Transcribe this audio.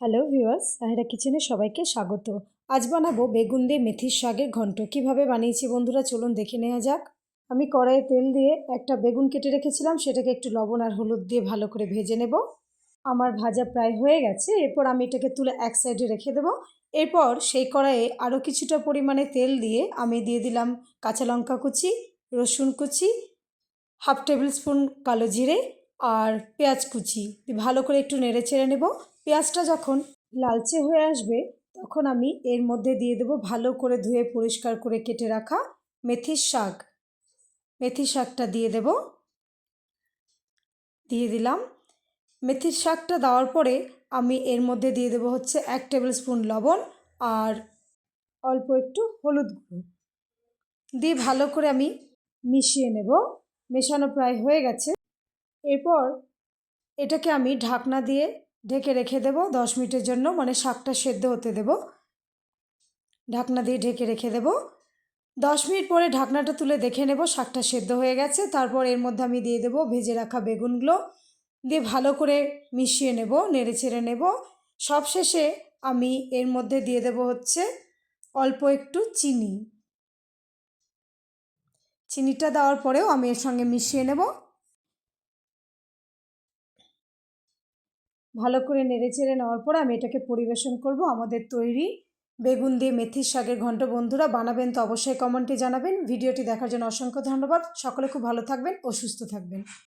Hello viewers Sahera কিচেনে সবাইকে স্বাগত। আজ বানাবো বেগুন দিয়ে মেথির শাকের ঘন্ট। কীভাবে বানিয়েছি বন্ধুরা, চলুন দেখে নেওয়া যাক। আমি কড়াইয়ে তেল দিয়ে একটা বেগুন কেটে রেখেছিলাম, সেটাকে একটু লবণ আর হলুদ দিয়ে ভালো করে ভেজে নেব। আমার ভাজা প্রায় হয়ে গেছে, এরপর আমি এটাকে তুলে এক সাইডে রেখে দেবো। এরপর সেই কড়াইয়ে আরও কিছুটা পরিমাণে তেল দিয়ে আমি দিয়ে দিলাম কাঁচা লঙ্কা কুচি, রসুন কুচি হাফ টেবিল স্পুন কালো জিরে আর পেঁয়াজ কুচি। ভালো করে একটু নেড়ে চেড়ে নেব। পেঁয়াজটা যখন লালচে হয়ে আসবে, তখন আমি এর মধ্যে দিয়ে দেবো ভালো করে ধুয়ে পরিষ্কার করে কেটে রাখা মেথির শাক। মেথির শাকটা দিয়ে দেব। দিয়ে দিলাম। মেথির শাকটা দেওয়ার পরে আমি এর মধ্যে দিয়ে দেবো হচ্ছে এক টেবিল স্পুন লবণ আর অল্প একটু হলুদ গুঁড়ো। দিয়ে ভালো করে আমি মিশিয়ে নেব। মেশানো প্রায় হয়ে গেছে। এরপর এটাকে আমি ঢাকনা দিয়ে ঢেকে রেখে দেব দশ মিনিটের জন্য মানে শাকটা সেদ্ধ হতে দেব। ঢাকনা দিয়ে ঢেকে রেখে দেব। দশ মিনিট পরে ঢাকনাটা তুলে দেখে নেব শাকটা সেদ্ধ হয়ে গেছে। তারপর এর মধ্যে আমি দিয়ে দেবো ভেজে রাখা বেগুনগুলো। দিয়ে ভালো করে মিশিয়ে নেব, নেড়ে চেড়ে নেব। সবশেষে আমি এর মধ্যে দিয়ে দেব হচ্ছে অল্প একটু চিনি। চিনিটা দেওয়ার পরেও আমি এর সঙ্গে মিশিয়ে নেব। ভালো করে নেড়ে চেড়ে নেওয়ার পর আমি এটাকে পরিবেশন করব। আমাদের তৈরি বেগুন দিয়ে মেথির শাকের ঘন্ট। বন্ধুরা, বানাবেন তো অবশ্যই কমেন্টে জানাবেন। ভিডিওটি দেখার জন্য অসংখ্য ধন্যবাদ। সকলে খুব ভালো থাকবেন ও সুস্থ থাকবেন।